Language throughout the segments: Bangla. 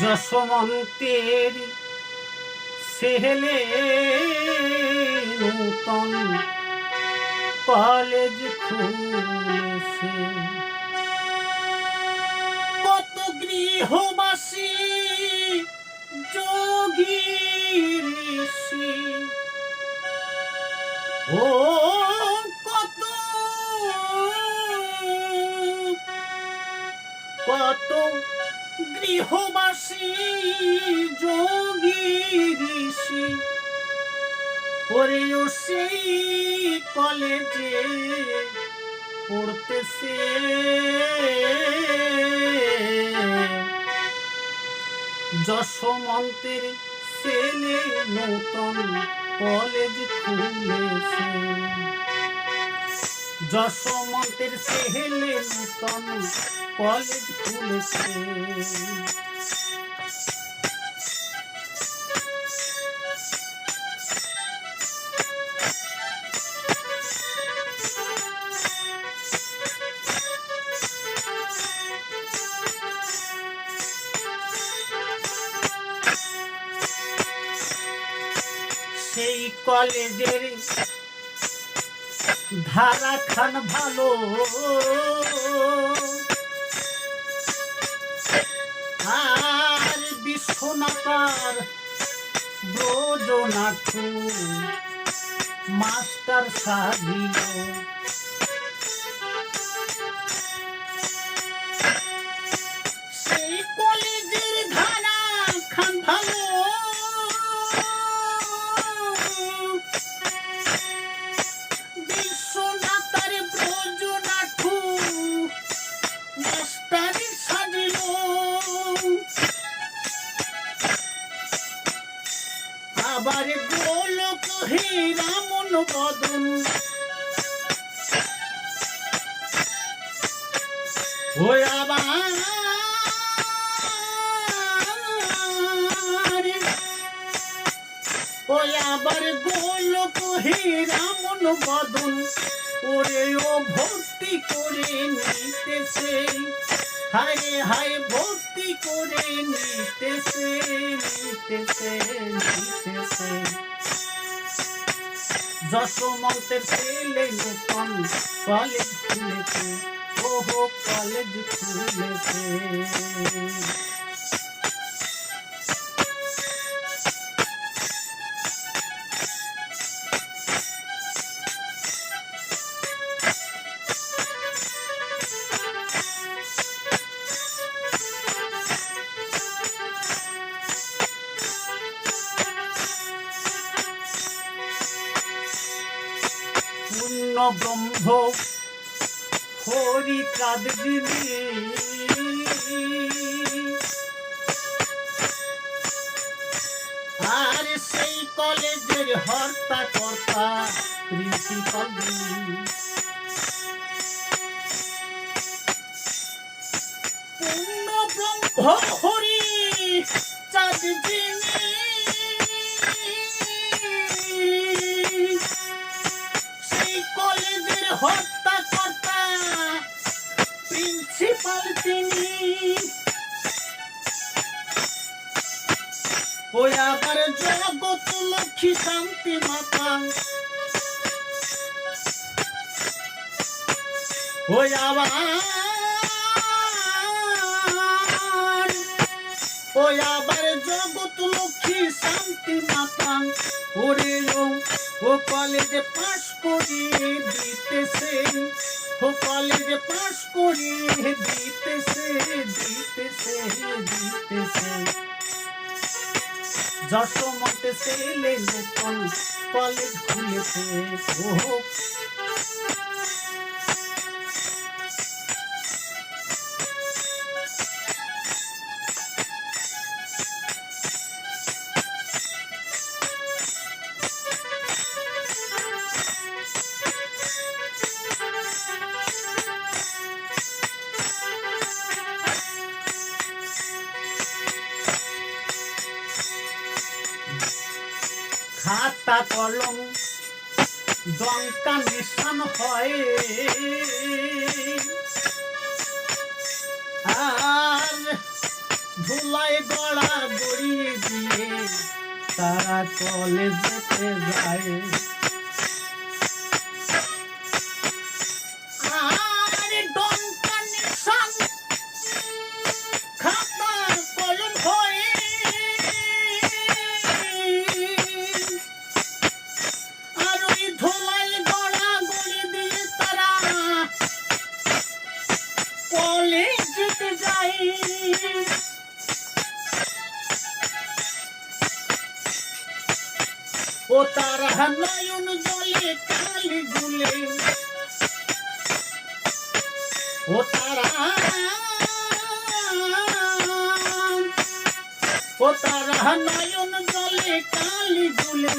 যশমন্তের সেহেলে নূতন কলেজ খুলেছে। কত গৃহবাসী যোগী ঋষি ও কত কত গৃহবাসী যোগী ঋষি পরেও সেই কলেজে পড়তেছে। যশমন্তের ছেলে নূতন কলেজ খুলেছে। যশমন্তের ছেলে নূতন কলেজ খুলেছে। সেই কলেজের ধারা খান ভালো। আর বিশ্বনাথার ব্রজনাথ মাস্টার সাজিল বদন ওই আবার ওই আবার গোলক হে রামন বদন। ওরে ও ভর্তি করে নিতেছে। হায় হায় ভর্তি করে নিতেছে নিতেছে নিতেছে। যশোমন্তের ছেলে নূতন কলেজ খুলেছে ওহো কলেজ খুলেছে আর সেই কলেজের হর্তা কর্তা পূর্ণ ব্রহ্ম হরি শান্তি মাতা। ওই আবার ওই আবার জগত লক্ষ্মী শান্তি মাতা। ওরে ও কলেজে পাশ করিয়ে দিতেছে। ও কলেজে পাশ করিয়ে দিতেছে দিতেছে দিতেছে। যশোমতে ছেলে নতুন কলেজ খুলেছে ও খাতা কলম দঙ্কা নিশান হয়। আর ধুলাই গড়া গড়িয়ে দিয়ে তারা কলেজেতে যায়। ও তারা নয়ন জলে কালি গুলে ও তারা ও তারা নয়ন জলে কালি গুলে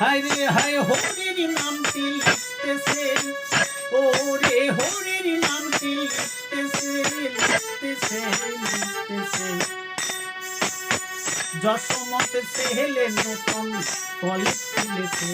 হায় রে হায় হরির নামটি লিখতেছে ও রে হরির নামটি লিখতেছে লিখতেছে লিখতেছে যশোমত সেহেলে নতুন কলেজ খুলেছে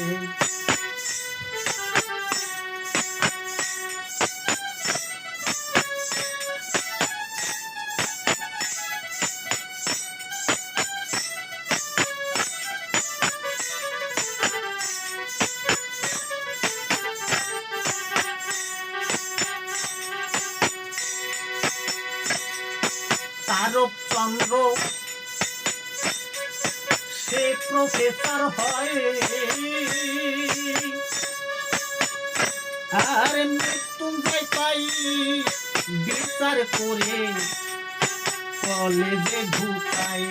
তারক চন্দ্র সে প্রফেসর হয়। আর মৃত্যুঞ্জয় পাই বিচার করে কলেজে ঢুকায়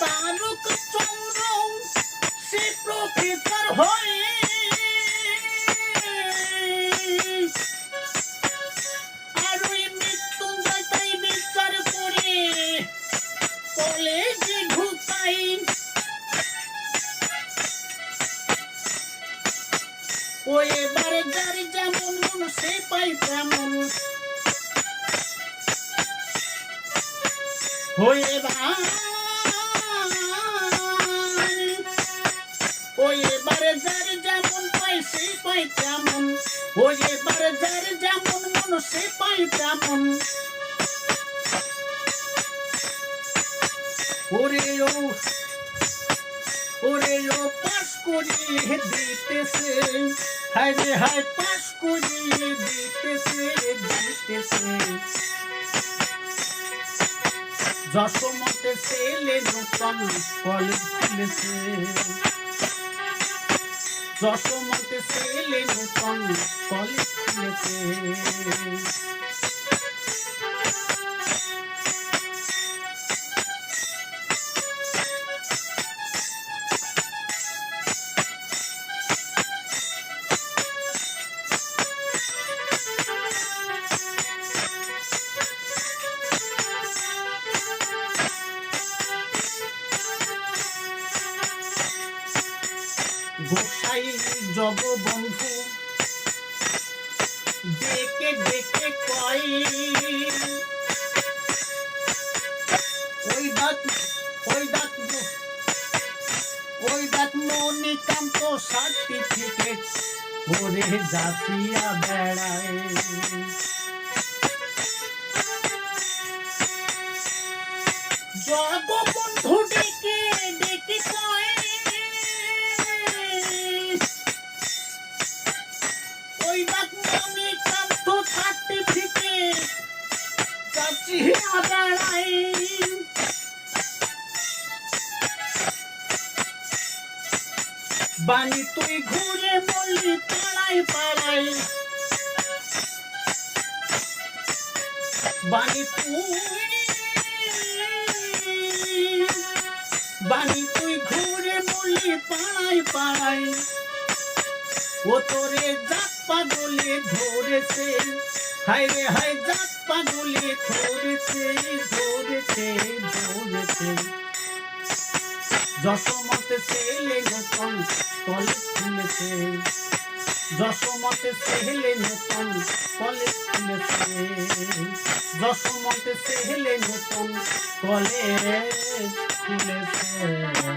তারক চন্দ্র, সে প্রফেসর হয়। সে পাই তেমন হয়ে ও এবারে যার যেমন পাই সে পাই তেমন। ও এবারে যার ওরে ও ওরে ও করিয়ে দিতেছে। হায় রে হায় পাস করিয়ে দিতেছে দিতেছে। যশোমতে ছেলে নতুন কলেজ খুলেছে যশোমতে ছেলে নতুন কলেজ খুলেছে গোসাই জগবন্ধু। ডেকে ডেকে কয়, ওই ডাক ওই ডাক ওই ডাক মণিকান্ত সার্টিফিকেট ওরে জাতিয়া বেড়ায়। জগবন্ধু ডেকে তুই ঘুরে বললি পাড়াই পাড়াই বানি তুই বানি তুই ঘুরে বললি পাড়াই পাড়াই ও তোরে জাত পাগলে ধরেছে, হায় রে হায় জাত পাগলে ধরেছে ধরেছে ধরেছে। যশোমতে ছেলে নতুন কলেজ খুলেছে যশোমতে সেহেলে নতুন কলেজ খুলেছে যশোমতে সেহেলে নতুন কলেজ খুলেছে